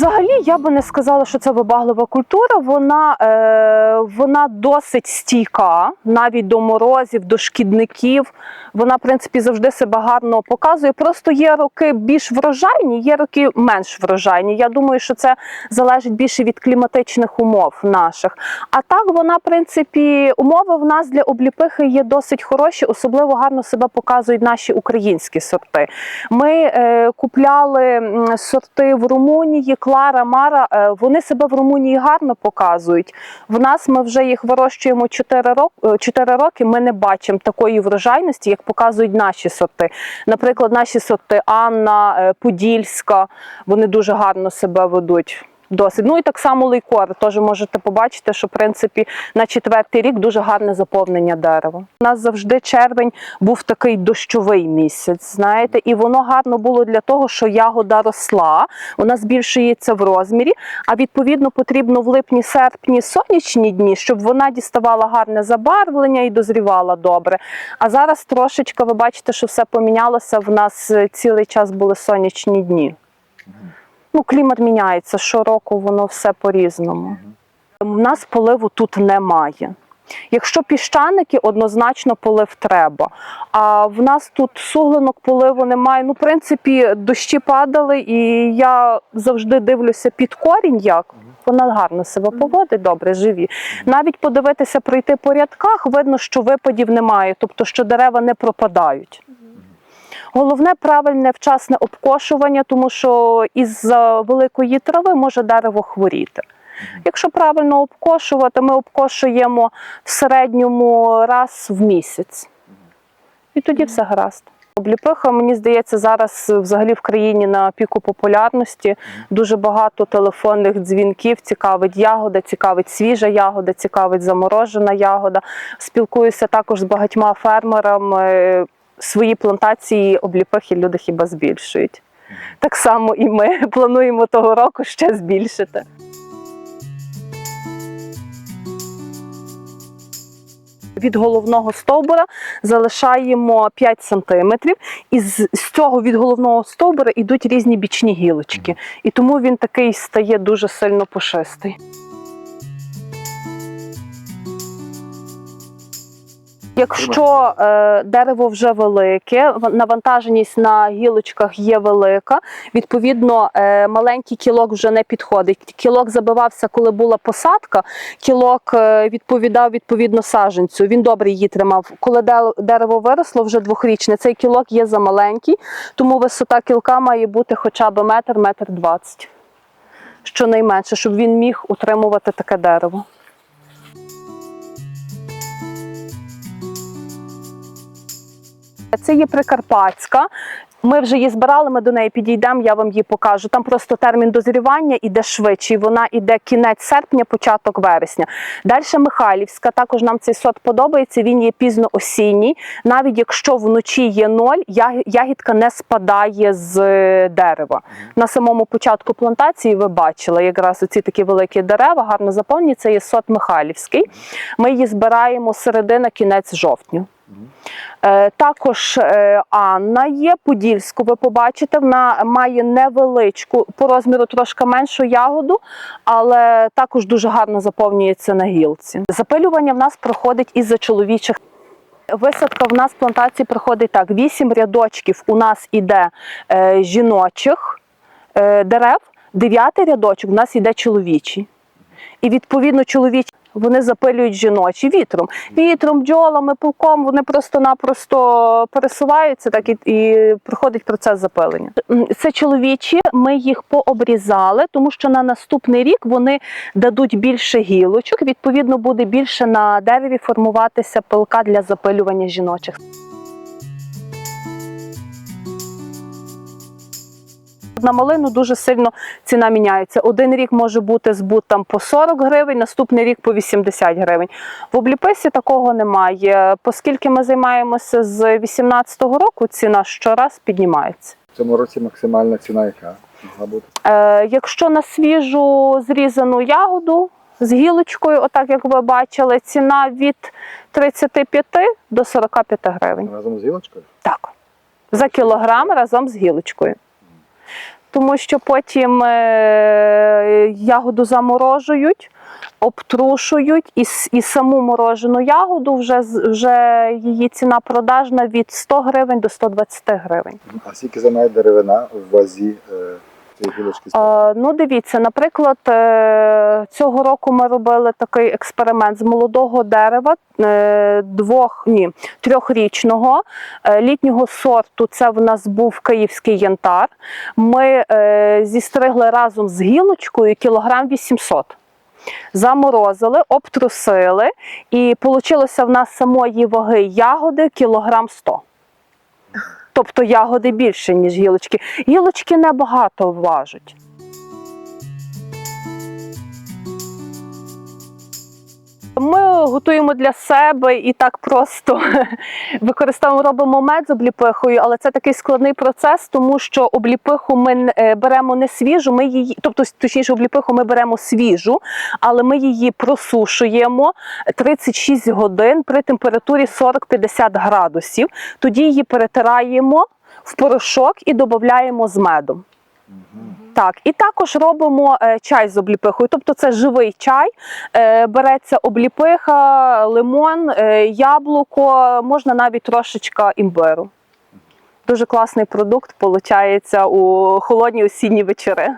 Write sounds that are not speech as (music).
Взагалі, я би не сказала, що це вибаглива культура. Вона, е, вона досить стійка, навіть до морозів, до шкідників. Вона, в принципі, завжди себе гарно показує. Просто є роки більш врожайні, є роки менш врожайні. Я думаю, що це залежить більше від кліматичних умов наших. А так вона, в принципі, умови в нас для обліпихи є досить хороші, особливо гарно себе показують наші українські сорти. Ми е, купляли сорти в Румунії, Клара, Мара. е, вони себе в Румунії гарно показують. В нас ми вже їх вирощуємо 4 роки, 4 роки. Ми не бачимо такої врожайності, як показують наші сорти. Наприклад, наші сорти Анна, е, Подільська, вони дуже гарно себе ведуть. Досить. Ну і так само лейкор. Теж можете побачити, що в принципі на четвертий рік дуже гарне заповнення дерева. У нас завжди червень був такий дощовий місяць, знаєте, і воно гарно було для того, що ягода росла, вона збільшується в розмірі. А відповідно потрібно в липні-серпні сонячні дні, щоб вона діставала гарне забарвлення і дозрівала добре. А зараз трошечки ви бачите, що все помінялося. В нас е, цілий час були сонячні дні. Ну, клімат міняється щороку, воно все по-різному. У нас поливу тут немає. Якщо піщаники, однозначно полив треба. А в нас тут суглинок поливу немає. Ну, в принципі, дощі падали, і я завжди дивлюся під корінь, як вона гарно себе поводить, добре, живі. Навіть подивитися, пройти по рядках, видно, що випадів немає, тобто що дерева не пропадають. Головне правильне вчасне обкошування, тому що із великої трави може дерево хворіти. Якщо правильно обкошувати, ми обкошуємо в середньому раз в місяць. І тоді все гаразд. Обліпиха, мені здається, зараз взагалі в країні на піку популярності. Дуже багато телефонних дзвінків цікавить ягода, цікавить свіжа ягода, цікавить заморожена ягода. Спілкуюся також з багатьма фермерами. Свої плантації обліпихи люди хіба збільшують. Так само і ми (laughs) плануємо того року ще збільшити. Від головного стовбура залишаємо 5 см, і з, з цього від головного стовбура йдуть різні бічні гілочки. І тому він такий стає дуже сильно пушистий. Якщо е, дерево вже велике, навантаженість на гілочках є велика, відповідно, е, маленький кілок вже не підходить. Кілок забивався, коли була посадка, кілок е, відповідав відповідно саженцю. Він добре її тримав. Коли дерево виросло вже двохрічне, цей кілок є замаленький, тому висота кілка має бути хоча б метр, метр двадцять. Щонайменше, щоб він міг утримувати таке дерево. Це є Прикарпатська. Ми вже її збирали, ми до неї підійдемо, я вам її покажу. Там просто термін дозрівання іде швидше, і вона іде кінець серпня, початок вересня. Далі Михайлівська, також нам цей сорт подобається, він є пізно осінній. Навіть якщо вночі є ноль, ягідка не спадає з е, дерева. На самому початку плантації ви бачили якраз оці такі великі дерева, гарно заповнені. Це є сорт Михайлівський. Ми її збираємо середина, кінець жовтня. Е, Також е, Анна є Подільську. Ви побачите, вона має невеличку по розміру трошки меншу ягоду, але також дуже гарно заповнюється на гілці. Запилювання в нас проходить із-за чоловічих. Висадка в нас плантації проходить так: вісім рядочків у нас іде е, жіночих дерев, дев'ятий рядочок у нас іде чоловічий. І відповідно чоловічі вони запилюють жіночі вітром. Вітром, бджолами, пилком вони просто-напросто пересуваються так і, і проходить процес запилення. Це чоловічі, ми їх пообрізали, тому що на наступний рік вони дадуть більше гілочок. Відповідно, буде більше на дереві формуватися пилка для запилювання жіночих. На малину дуже сильно ціна міняється. Один рік може бути збут там по 40 гривень, наступний рік по 80 гривень. В обліписі такого немає. Оскільки ми займаємося з 2018 року, ціна щораз піднімається. В цьому році максимальна ціна яка могла бути? Е, якщо на свіжу зрізану ягоду з гілочкою, отак як ви бачили, ціна від 35 до 45 гривень. Разом з гілочкою? Так. За кілограм разом з гілочкою. Тому що потім е, ягоду заморожують, обтрушують і, і саму морожену ягоду вже, вже її ціна продажна від 100 гривень до 120 гривень. А скільки займає деревина в вазі е, Е, ну, дивіться, наприклад, е, цього року ми робили такий експеримент з молодого дерева, е, двох, ні, трьохрічного е, літнього сорту. Це в нас був київський янтар. Ми е, зістригли разом з гілочкою кілограм 800. Заморозили, обтрусили, і вийшло в нас самої ваги ягоди кілограм 100. (laughs) Тобто ягоди більше, ніж гілочки. Гілочки небагато важать. Готуємо для себе і так просто (laughs) використовуємо, робимо мед з обліпихою, але це такий складний процес, тому що обліпиху ми е, беремо не свіжу, ми її, тобто точніше, обліпиху ми беремо свіжу, але ми її просушуємо 36 годин при температурі 40-50 градусів. Тоді її перетираємо в порошок і додаємо з медом. Так, і також робимо е, чай з обліпихою. Тобто це живий чай. Е, береться обліпиха, лимон, е, яблуко, можна навіть трошечка імбиру. Дуже класний продукт, виходить, у холодні осінні вечори.